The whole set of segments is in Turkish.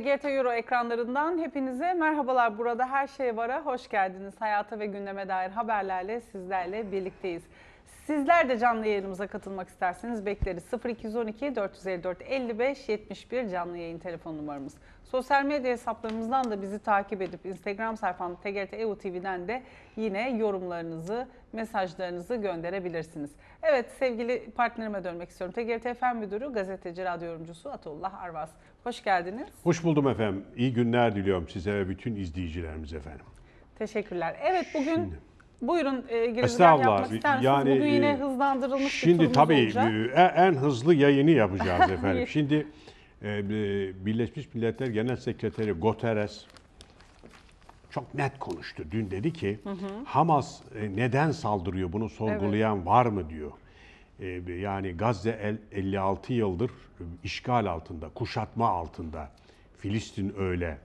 TGT Euro ekranlarından hepinize merhabalar. Burada her şey vara hoş geldiniz. Hayata ve gündeme dair haberlerle sizlerle birlikteyiz. Sizler de canlı yayınımıza katılmak isterseniz bekleriz. 0212 454 55 71 canlı yayın telefon numaramız. Sosyal medya hesaplarımızdan da bizi takip edip Instagram sayfam TGT EU TV'den de yine yorumlarınızı, mesajlarınızı gönderebilirsiniz. Evet sevgili partnerime dönmek istiyorum. TGT FM Müdürü, gazeteci, radyo yorumcusu Atullah Arvaz. Hoş geldiniz. Hoş buldum efendim. İyi günler diliyorum size ve bütün izleyicilerimize efendim. Teşekkürler. Evet bugün buyurun e, girizgah yapmak ister misiniz? Yani, bugün yine e, hızlandırılmış bir Şimdi turumuz tabii olacak. e, en hızlı yayını yapacağız efendim. Şimdi e, e, Birleşmiş Milletler Genel Sekreteri Guterres çok net konuştu. Dün dedi ki Hamas e, neden saldırıyor bunu sorgulayan var mı diyor. E, Yani Gazze el- 56 yıldır e, işgal altında, kuşatma altında. Filistin öyle.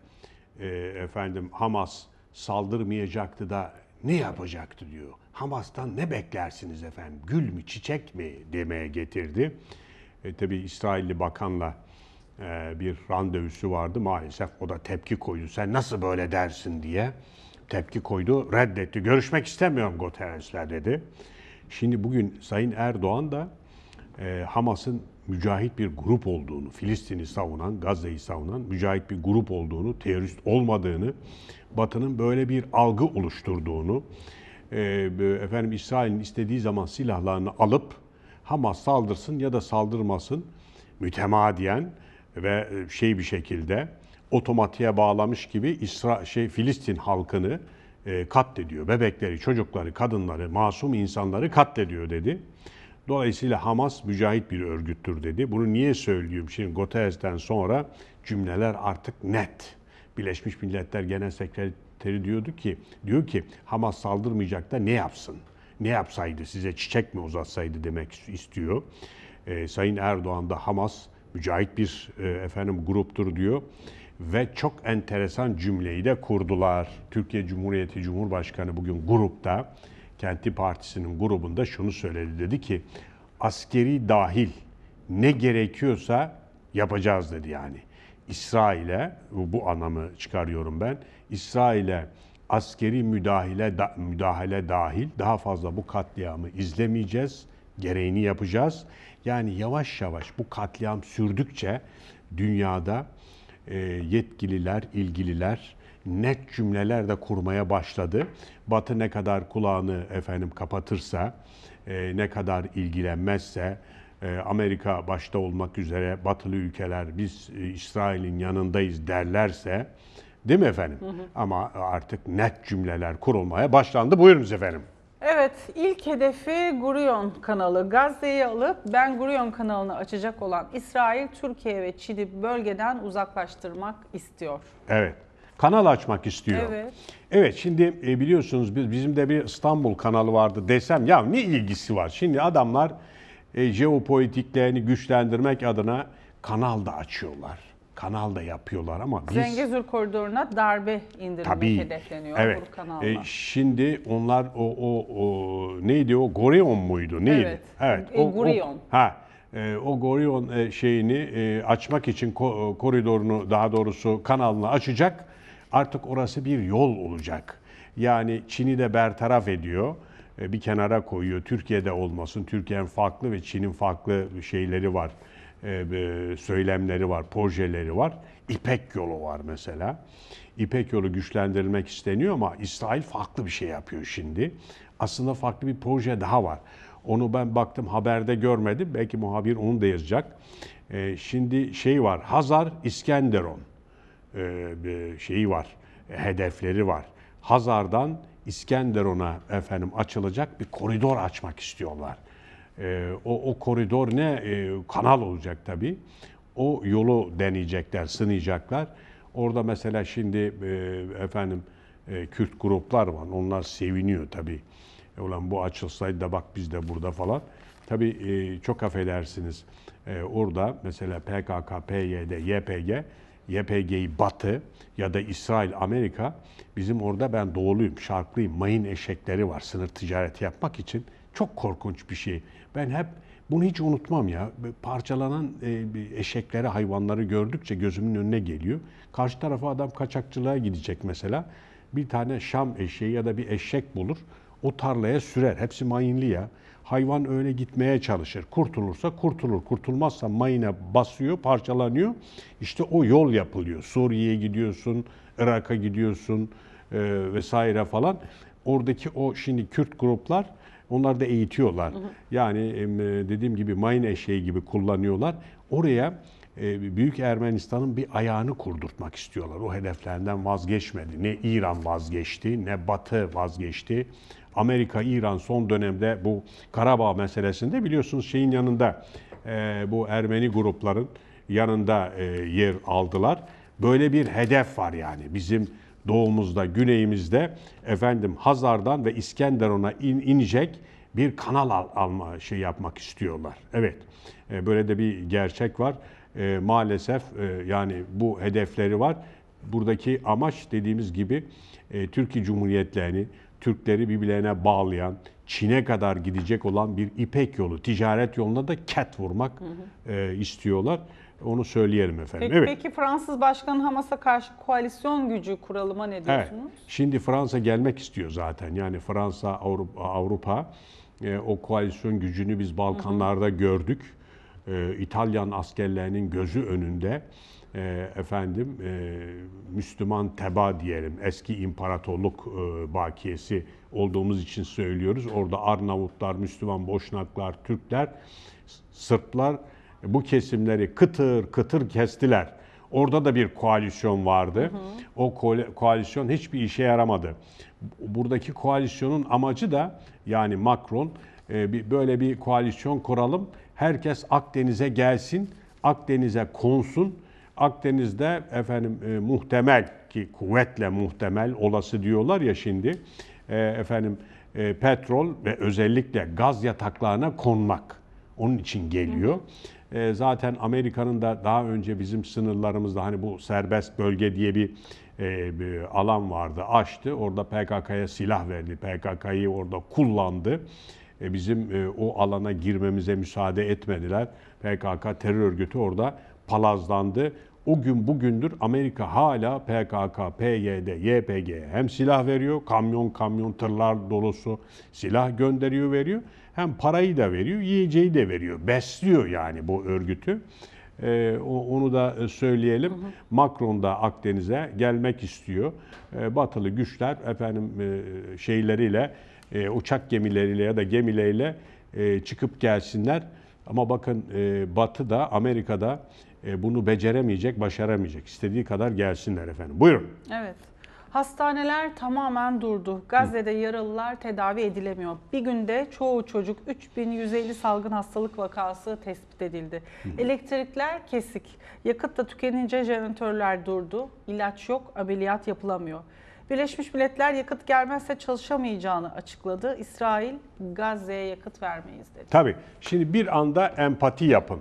E, efendim Hamas saldırmayacaktı da ne yapacaktı diyor. Hamas'tan ne beklersiniz efendim? Gül mü, çiçek mi demeye getirdi. E, tabii İsrailli bakanla e, bir randevusu vardı. Maalesef o da tepki koydu. Sen nasıl böyle dersin diye tepki koydu. Reddetti. Görüşmek istemiyorum Guterres'le dedi. Şimdi bugün Sayın Erdoğan da e, Hamas'ın mücahit bir grup olduğunu, Filistin'i savunan, Gazze'yi savunan mücahit bir grup olduğunu, terörist olmadığını, Batı'nın böyle bir algı oluşturduğunu, e, efendim İsrail'in istediği zaman silahlarını alıp Hamas saldırsın ya da saldırmasın mütemadiyen ve e, şey bir şekilde otomatiğe bağlamış gibi İsra şey Filistin halkını e, katlediyor. Bebekleri, çocukları, kadınları, masum insanları katlediyor dedi. Dolayısıyla Hamas mücahit bir örgüttür dedi. Bunu niye söylüyorum? Şimdi Guterres'ten sonra cümleler artık net. Birleşmiş Milletler Genel Sekreteri diyordu ki, diyor ki Hamas saldırmayacak da ne yapsın? Ne yapsaydı, size çiçek mi uzatsaydı demek istiyor. Ee, Sayın Erdoğan da Hamas mücahit bir e, efendim gruptur diyor ve çok enteresan cümleyi de kurdular. Türkiye Cumhuriyeti Cumhurbaşkanı bugün grupta Kenti Partisi'nin grubunda şunu söyledi. Dedi ki askeri dahil ne gerekiyorsa yapacağız dedi yani. İsrail'e bu anlamı çıkarıyorum ben. İsrail'e askeri müdahale da- müdahale dahil daha fazla bu katliamı izlemeyeceğiz. Gereğini yapacağız. Yani yavaş yavaş bu katliam sürdükçe dünyada e, yetkililer, ilgililer net cümleler de kurmaya başladı. Batı ne kadar kulağını efendim kapatırsa, e, ne kadar ilgilenmezse, e, Amerika başta olmak üzere batılı ülkeler biz e, İsrail'in yanındayız derlerse, değil mi efendim? Ama artık net cümleler kurulmaya başlandı. Buyurunuz efendim. Evet, ilk hedefi Gurion kanalı. Gazze'yi alıp Ben Gurion kanalını açacak olan İsrail, Türkiye ve Çin'i bölgeden uzaklaştırmak istiyor. Evet. Kanal açmak istiyor. Evet. Evet şimdi e, biliyorsunuz biz bizim de bir İstanbul kanalı vardı desem ya ne ilgisi var? Şimdi adamlar e, jeopolitiklerini güçlendirmek adına kanal da açıyorlar. Kanal da yapıyorlar ama biz Zengezur koridoruna darbe indirmek tabii hedefleniyor evet. bu kanalla. E, şimdi onlar o o o neydi o Gorion muydu? Neydi? Evet. E, Gurion. ha e, o Gorion e, şeyini e, açmak için ko- koridorunu daha doğrusu kanalını açacak. Artık orası bir yol olacak. Yani Çin'i de bertaraf ediyor. E, bir kenara koyuyor. Türkiye'de olmasın. Türkiye'nin farklı ve Çin'in farklı şeyleri var. E, e, söylemleri var, projeleri var. İpek yolu var mesela. İpek yolu güçlendirilmek isteniyor ama İsrail farklı bir şey yapıyor şimdi. Aslında farklı bir proje daha var. Onu ben baktım haberde görmedim. Belki muhabir onu da yazacak. Şimdi şey var. Hazar İskenderon bir şeyi var. e, Hedefleri var. Hazar'dan İskenderon'a efendim açılacak bir koridor açmak istiyorlar. E, o, o koridor ne? E, kanal olacak tabii. O yolu deneyecekler, sınayacaklar. Orada mesela şimdi e, efendim e, Kürt gruplar var. Onlar seviniyor tabii. E, ulan bu açılsaydı da bak biz de burada falan. Tabii e, çok affedersiniz. E, orada mesela PKK, PYD, YPG, YPG'yi Batı ya da İsrail, Amerika bizim orada ben doğuluyum, şarklıyım, mayın eşekleri var sınır ticareti yapmak için. Çok korkunç bir şey. Ben hep Bunu hiç unutmam ya. Parçalanan e, eşekleri, hayvanları gördükçe gözümün önüne geliyor. Karşı tarafa adam kaçakçılığa gidecek mesela. Bir tane Şam eşeği ya da bir eşek bulur. O tarlaya sürer. Hepsi mayınlı ya. Hayvan öyle gitmeye çalışır. Kurtulursa kurtulur. Kurtulmazsa mayına basıyor, parçalanıyor. İşte o yol yapılıyor. Suriye'ye gidiyorsun, Irak'a gidiyorsun e, vesaire falan. Oradaki o şimdi Kürt gruplar onlar da eğitiyorlar. Yani em, e, dediğim gibi mayın eşeği gibi kullanıyorlar. Oraya e, Büyük Ermenistan'ın bir ayağını kurdurtmak istiyorlar. O hedeflerinden vazgeçmedi. Ne İran vazgeçti, ne Batı vazgeçti. Amerika, İran son dönemde bu Karabağ meselesinde biliyorsunuz şeyin yanında e, bu Ermeni grupların yanında e, yer aldılar. Böyle bir hedef var yani bizim doğumuzda, güneyimizde efendim Hazar'dan ve İskenderun'a in, inecek bir kanal al, alma şey yapmak istiyorlar. Evet. e, böyle de bir gerçek var. E, maalesef e, yani bu hedefleri var. Buradaki amaç dediğimiz gibi e, Türkiye Cumhuriyetlerini, Türkleri birbirlerine bağlayan, Çin'e kadar gidecek olan bir İpek yolu, ticaret yoluna da ket vurmak e, istiyorlar. Onu söyleyelim efendim. Peki, evet. peki Fransız Başkanı Hamas'a karşı koalisyon gücü kuralıma ne Evet. diyorsunuz? Şimdi Fransa gelmek istiyor zaten. Yani Fransa, Avrupa, Avrupa e, o koalisyon gücünü biz Balkanlarda gördük. E, İtalyan askerlerinin gözü önünde e, efendim e, Müslüman teba diyelim eski imparatorluk e, bakiyesi olduğumuz için söylüyoruz. Orada Arnavutlar, Müslüman Boşnaklar, Türkler, Sırplar bu kesimleri kıtır kıtır kestiler. Orada da bir koalisyon vardı. O koali- koalisyon hiçbir işe yaramadı. Buradaki koalisyonun amacı da yani Macron bir böyle bir koalisyon kuralım. Herkes Akdeniz'e gelsin, Akdeniz'e konsun. Akdeniz'de efendim e, muhtemel ki kuvvetle muhtemel olası diyorlar ya şimdi e, efendim e, petrol ve özellikle gaz yataklarına konmak. Onun için geliyor. E, zaten Amerika'nın da daha önce bizim sınırlarımızda hani bu serbest bölge diye bir, e, bir alan vardı. Açtı. Orada PKK'ya silah verdi. PKK'yı orada kullandı. E, bizim e, o alana girmemize müsaade etmediler. PKK terör örgütü orada palazlandı. O gün bugündür Amerika hala PKK, PYD, YPG hem silah veriyor, kamyon kamyon tırlar dolusu silah gönderiyor veriyor. Hem parayı da veriyor, yiyeceği de veriyor. Besliyor yani bu örgütü. Ee, onu da e, söyleyelim. Macron da Akdeniz'e gelmek istiyor. Ee, batılı güçler efendim e, şeyleriyle, e, uçak gemileriyle ya da gemileriyle e, çıkıp gelsinler. Ama bakın e, Batı da Amerika'da e, bunu beceremeyecek, başaramayacak. İstediği kadar gelsinler efendim. Buyurun. Evet. Hastaneler tamamen durdu. Gazze'de yaralılar tedavi edilemiyor. Bir günde çoğu çocuk 3150 salgın hastalık vakası tespit edildi. Elektrikler kesik. Yakıt da tükenince jeneratörler durdu. İlaç yok, ameliyat yapılamıyor. Birleşmiş Milletler yakıt gelmezse çalışamayacağını açıkladı. İsrail Gazze'ye yakıt vermeyiz dedi. Tabii. Şimdi bir anda empati yapın.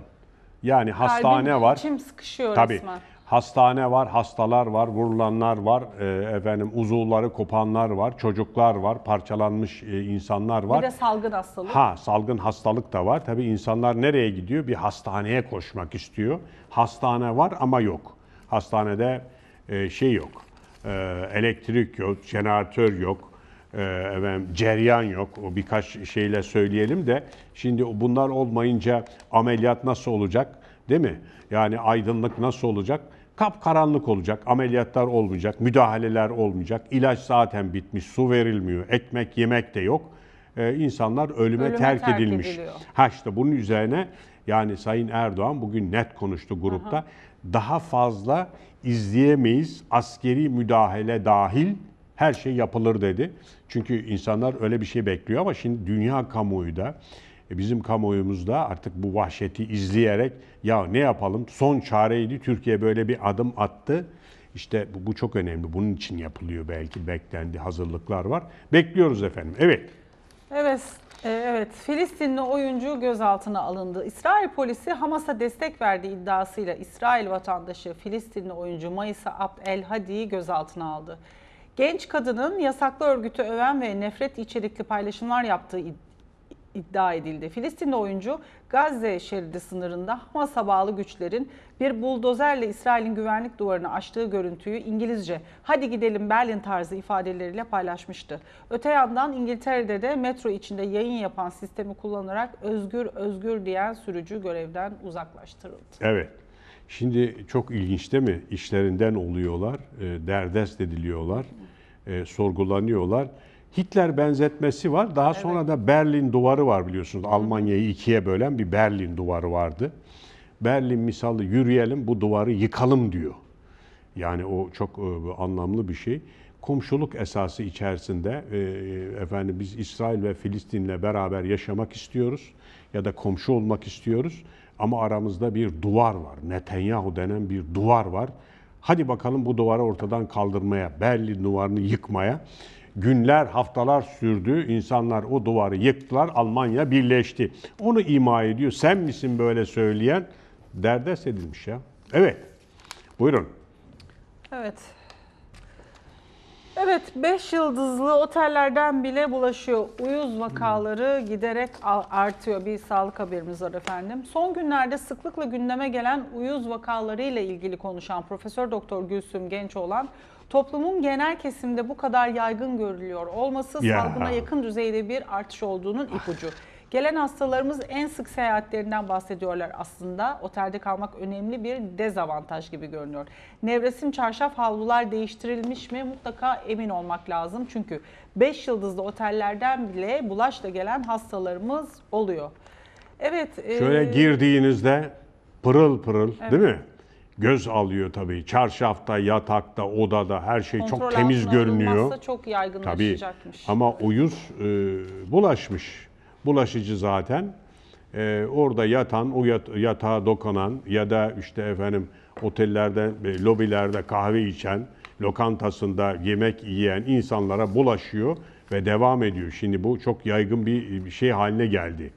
Yani hastane Kalbim, var. içim sıkışıyor Tabii. resmen. Hastane var, hastalar var, vurulanlar var, e, efendim uzuvları kopanlar var, çocuklar var, parçalanmış e, insanlar var. Bir de salgın hastalık. Ha salgın hastalık da var. Tabii insanlar nereye gidiyor? Bir hastaneye koşmak istiyor. Hastane var ama yok. Hastanede e, şey yok. E, elektrik yok, jeneratör yok. E, efendim, ceryan yok. O birkaç şeyle söyleyelim de şimdi bunlar olmayınca ameliyat nasıl olacak? Değil mi? Yani aydınlık nasıl olacak? Kapkaranlık olacak, ameliyatlar olmayacak, müdahaleler olmayacak, ilaç zaten bitmiş, su verilmiyor, ekmek yemek de yok. Ee, insanlar ölüme, Ölüme terk, terk edilmiş. ediliyor. Ha işte bunun üzerine yani Sayın Erdoğan bugün net konuştu grupta. Daha fazla izleyemeyiz. Askeri müdahale dahil her şey yapılır dedi. Çünkü insanlar öyle bir şey bekliyor ama şimdi dünya kamuoyu da e, bizim kamuoyumuzda artık bu vahşeti izleyerek ya ne yapalım son çareydi Türkiye böyle bir adım attı. İşte bu, bu çok önemli. Bunun için yapılıyor belki beklendi hazırlıklar var. Bekliyoruz efendim. Evet. Evet, e, evet. Filistinli oyuncu gözaltına alındı. İsrail polisi Hamas'a destek verdiği iddiasıyla İsrail vatandaşı Filistinli oyuncu Maysa Abd El Hadi'yi gözaltına aldı. Genç kadının yasaklı örgütü öven ve nefret içerikli paylaşımlar yaptığı id- iddia edildi. Filistinli oyuncu Gazze şeridi sınırında Hamas'a bağlı güçlerin bir buldozerle İsrail'in güvenlik duvarını aştığı görüntüyü İngilizce hadi gidelim Berlin tarzı ifadeleriyle paylaşmıştı. Öte yandan İngiltere'de de metro içinde yayın yapan sistemi kullanarak özgür özgür diyen sürücü görevden uzaklaştırıldı. Evet. Şimdi çok ilginç değil mi? İşlerinden oluyorlar, e, derdest ediliyorlar, e, sorgulanıyorlar. Hitler benzetmesi var. Daha sonra da Berlin duvarı var biliyorsunuz. Almanya'yı ikiye bölen bir Berlin duvarı vardı. Berlin misalı yürüyelim bu duvarı yıkalım diyor. Yani o çok e, anlamlı bir şey. Komşuluk esası içerisinde e, efendim biz İsrail ve Filistin'le beraber yaşamak istiyoruz ya da komşu olmak istiyoruz ama aramızda bir duvar var. Netanyahu denen bir duvar var. Hadi bakalım bu duvarı ortadan kaldırmaya, Berlin duvarını yıkmaya. Günler, haftalar sürdü. İnsanlar o duvarı yıktılar. Almanya birleşti. Onu ima ediyor. Sen misin böyle söyleyen? Derdest edilmiş ya. Evet. Buyurun. Evet. Evet, 5 yıldızlı otellerden bile bulaşıyor. Uyuz vakaları giderek artıyor. Bir sağlık haberimiz var efendim. Son günlerde sıklıkla gündeme gelen uyuz vakaları ile ilgili konuşan Profesör Doktor Gülsüm Gençoğlan, toplumun genel kesimde bu kadar yaygın görülüyor olması Ya. salgına yakın düzeyde bir artış olduğunun ipucu. Gelen hastalarımız en sık seyahatlerinden bahsediyorlar aslında. Otelde kalmak önemli bir dezavantaj gibi görünüyor. Nevresim çarşaf havlular değiştirilmiş mi mutlaka emin olmak lazım. Çünkü 5 yıldızlı otellerden bile bulaşla gelen hastalarımız oluyor. Evet. e, Şöyle girdiğinizde pırıl pırıl değil mi? Göz alıyor tabii. Çarşafta, yatakta, odada her şey kontrol çok temiz altına görünüyor. alınmazsa çok Tabii. yaygınlaşacakmış. Ama uyuz e, bulaşmış. Bulaşıcı zaten. E, orada yatan, o yat- yatağa dokunan ya da işte efendim otellerde, e, lobilerde kahve içen, lokantasında yemek yiyen insanlara bulaşıyor ve devam ediyor. Şimdi bu çok yaygın bir bir şey haline geldi.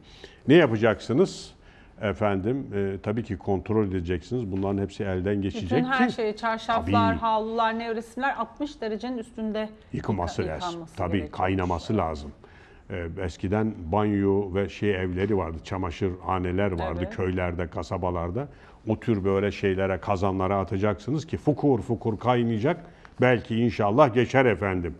Ne yapacaksınız? Efendim e, tabii ki kontrol edeceksiniz. Bunların hepsi elden geçecek Bütün her ki şey, çarşaflar, Tabii. havlular, nevresimler 60 derecenin üstünde yıkılması yıka- lazım. Tabii gerekiyor. kaynaması lazım. Ee, eskiden banyo ve şey evleri vardı, çamaşırhaneler vardı Evet. köylerde, kasabalarda. O tür böyle şeylere, kazanlara atacaksınız ki fukur fukur kaynayacak. Belki inşallah geçer efendim.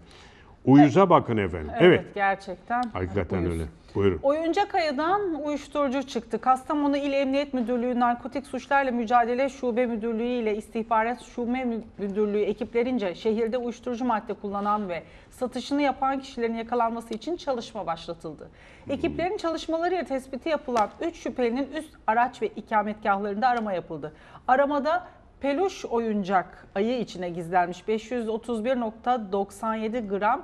Uyuza bakın efendim. Evet. gerçekten. Hakikaten uyuz. öyle. Buyurun. Oyuncak ayıdan uyuşturucu çıktı. Kastamonu İl Emniyet Müdürlüğü Narkotik Suçlarla Mücadele Şube Müdürlüğü ile İstihbarat Şube Müdürlüğü ekiplerince şehirde uyuşturucu madde kullanan ve satışını yapan kişilerin yakalanması için çalışma başlatıldı. Ekiplerin çalışmalarıyla tespiti yapılan 3 şüphelinin üst araç ve ikametgahlarında arama yapıldı. Aramada peluş oyuncak ayı içine gizlenmiş 531.97 gram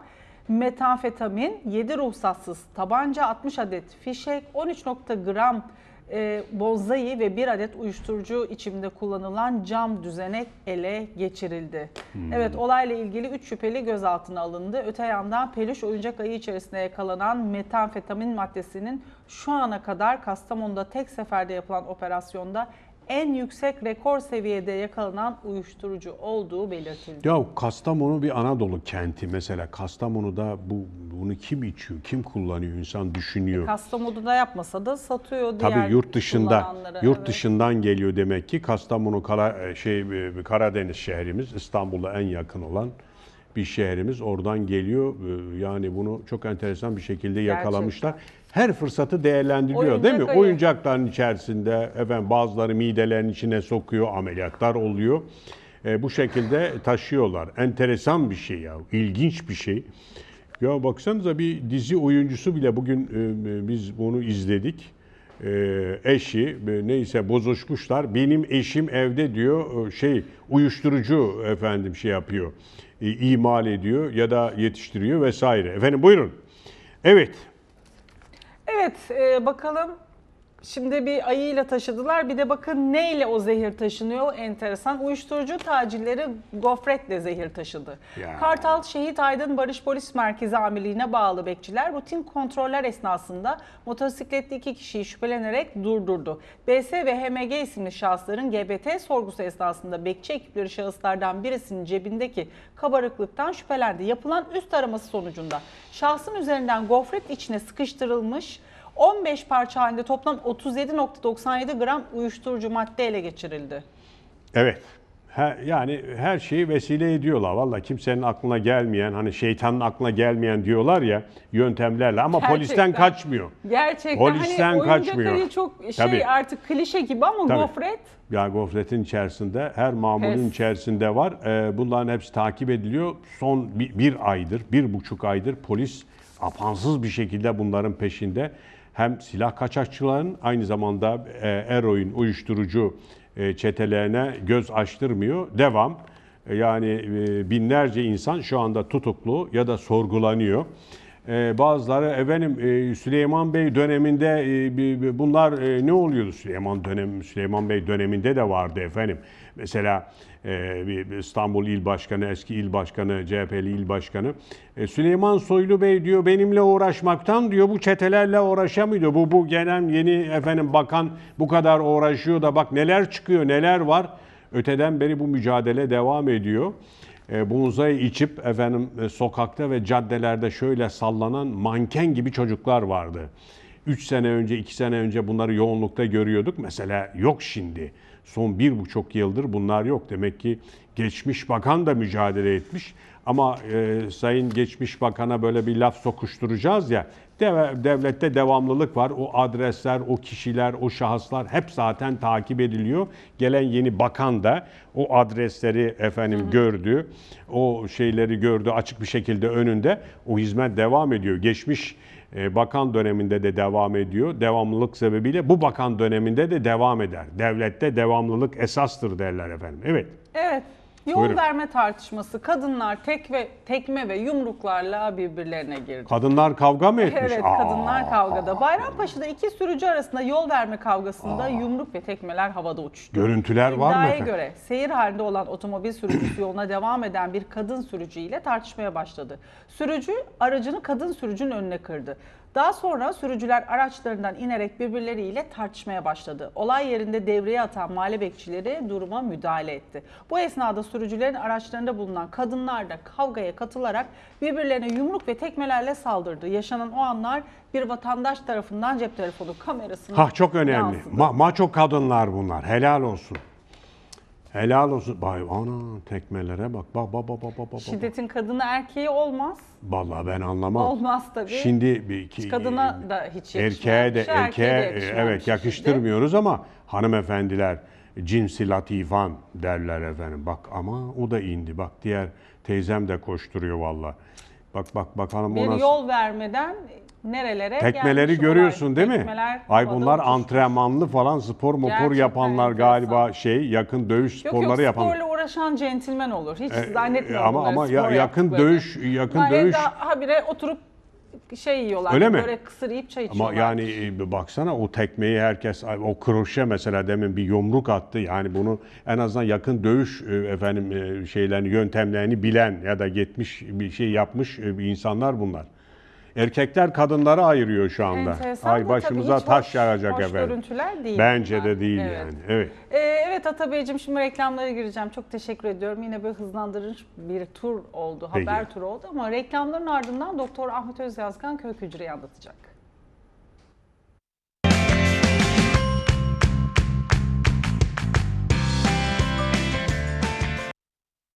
metamfetamin, 7 ruhsatsız tabanca, 60 adet fişek, 13 nokta gram e, bonzai ve 1 adet uyuşturucu içimde kullanılan cam düzenek ele geçirildi. Evet olayla ilgili 3 şüpheli gözaltına alındı. Öte yandan peluş oyuncak ayı içerisinde yakalanan metamfetamin maddesinin şu ana kadar Kastamonu'da tek seferde yapılan operasyonda en yüksek rekor seviyede yakalanan uyuşturucu olduğu belirtildi. Ya Kastamonu bir Anadolu kenti mesela. Kastamonu'da bu bunu kim içiyor, kim kullanıyor insan düşünüyor. Kastamonu'da yapmasa da satıyor diğer Tabii yurt dışında, yurt evet. dışından geliyor demek ki. Kastamonu Kara, şey e, Karadeniz şehrimiz, İstanbul'a en yakın olan bir şehrimiz. Oradan geliyor. E, Yani bunu çok enteresan bir şekilde yakalamışlar. Her fırsatı değerlendiriyor değil mi? Oyuncak ayı. Oyuncakların içerisinde efendim bazıları midelerin içine sokuyor, ameliyatlar oluyor. E, bu şekilde taşıyorlar. Enteresan bir şey ya, ilginç bir şey. Ya baksanıza bir dizi oyuncusu bile bugün e, biz bunu izledik. E, eşi e, neyse bozuşmuşlar. Benim eşim evde diyor e, şey uyuşturucu efendim şey yapıyor. E, imal ediyor ya da yetiştiriyor vesaire. Efendim buyurun. Evet. Evet e, bakalım şimdi bir ayıyla taşıdılar bir de bakın neyle o zehir taşınıyor enteresan. Uyuşturucu tacirleri gofretle zehir taşıdı. Ya. Kartal Şehit Aydın Barış Polis Merkezi Amirliği'ne bağlı bekçiler rutin kontroller esnasında motosikletli iki kişiyi şüphelenerek durdurdu. BS ve HMG isimli şahısların GBT sorgusu esnasında bekçi ekipleri şahıslardan birisinin cebindeki kabarıklıktan şüphelendi. Yapılan üst araması sonucunda şahsın üzerinden gofret içine sıkıştırılmış 15 parça halinde toplam 37.97 gram uyuşturucu madde ele geçirildi. Evet. He- yani her şeyi vesile ediyorlar. Valla kimsenin aklına gelmeyen, hani şeytanın aklına gelmeyen diyorlar ya yöntemlerle ama Gerçekten. polisten kaçmıyor. Gerçekten Polisten hani kaçmıyor. hani çok şey Tabii. artık klişe gibi ama Tabii. gofret Ya gofretin içerisinde, her mamulün Pes. içerisinde var. Ee, bunların hepsi takip ediliyor. Son bir, bir aydır, bir buçuk aydır polis apansız bir şekilde bunların peşinde. Hem silah kaçakçıların aynı zamanda e, eroin, uyuşturucu e, çetelerine göz açtırmıyor. Devam. E, Yani binlerce insan şu anda tutuklu ya da sorgulanıyor. Bazıları efendim Süleyman Bey döneminde bunlar ne oluyordu Süleyman dönem Süleyman Bey döneminde de vardı efendim. Mesela e, İstanbul İl Başkanı, eski İl Başkanı, CHP'li İl Başkanı e, Süleyman Soylu Bey diyor benimle uğraşmaktan diyor bu çetelerle uğraşamıyor. Bu bu gelen yeni efendim bakan bu kadar uğraşıyor da bak neler çıkıyor, neler var. Öteden beri bu mücadele devam ediyor. E, bunzayı içip efendim e, sokakta ve caddelerde şöyle sallanan manken gibi çocuklar vardı. 3 sene önce, 2 sene önce bunları yoğunlukta görüyorduk. Mesela yok şimdi. Son bir buçuk yıldır bunlar yok. Demek ki geçmiş bakan da mücadele etmiş. Ama e, Sayın Geçmiş Bakan'a böyle bir laf sokuşturacağız ya. deve- devlette devamlılık var. O adresler, o kişiler, o şahıslar hep zaten takip ediliyor. Gelen yeni bakan da o adresleri efendim gördü. O şeyleri gördü açık bir şekilde önünde. O hizmet devam ediyor. Geçmiş bakan döneminde de devam ediyor. Devamlılık sebebiyle bu bakan döneminde de devam eder. Devlette devamlılık esastır derler efendim. Evet. Evet. Yol Buyurun. verme tartışması. Kadınlar tek ve tekme ve yumruklarla birbirlerine girdi. Kadınlar kavga mı etmiş? Evet, Aa, kadınlar kavgada. Bayrampaşa'da iki sürücü arasında yol verme kavgasında yumruk ve tekmeler havada uçtu. Görüntüler var mı İddiaya efendim? göre seyir halinde olan otomobil sürücüsü yoluna devam eden bir kadın sürücü ile tartışmaya başladı. Sürücü aracını kadın sürücünün önüne kırdı. Daha sonra sürücüler araçlarından inerek birbirleriyle tartışmaya başladı. Olay yerinde devreye atan mahalle bekçileri duruma müdahale etti. Bu esnada sürücülerin araçlarında bulunan kadınlar da kavgaya katılarak birbirlerine yumruk ve tekmelerle saldırdı. Yaşanan o anlar bir vatandaş tarafından cep telefonu kamerasına Ha çok önemli. Ma- maço kadınlar bunlar. Helal olsun. Helal olsun. Vay ana tekmelere bak. Bak bak bak bak bak. bak. Şiddetin kadını erkeği olmaz. Vallahi ben anlamam. Olmaz tabii. Şimdi bir iki Kadına da hiç erkeğe de erkeğe de erkeğe e, bir evet yakıştırmıyoruz ama hanımefendiler cinsi latifan derler efendim. Bak ama o da indi. Bak diğer teyzem de koşturuyor valla. Bak bak bakalım Bir yol vermeden nerelere Tekmeleri görüyorsun değil mi? Tekmeler Ay bunlar uçuştu. antrenmanlı falan spor mopor Gerçekten yapanlar enteresan. galiba şey yakın dövüş Yok sporları yok yapan. sporla uğraşan centilmen olur. Hiç E, zannetmiyorum ama ama spor ya, yakın yaptıklarını. dövüş yakın Bunlar dövüş evde habire oturup şey yiyorlar. Öyle mi? Böyle kısır yiyip çay ama içiyorlar. yani e, baksana o tekmeyi herkes o kroşe mesela demin bir yumruk attı. Yani bunu en azından yakın dövüş e, efendim e, şeylerini yöntemlerini bilen ya da gitmiş bir şey yapmış e, insanlar bunlar. Erkekler kadınları ayırıyor şu anda. Enteresan Ay da başımıza tabii hiç taş hoş- yağacak hoş efendim. görüntüler değil Bence bunlar. de değil Evet. yani. Evet. Ee, evet Atabeyciğim şimdi reklamlara gireceğim. Çok teşekkür ediyorum. Yine böyle hızlandırıcı bir tur oldu, Peki. haber turu oldu ama reklamların ardından Doktor Ahmet Özyazgan kök hücreyi anlatacak.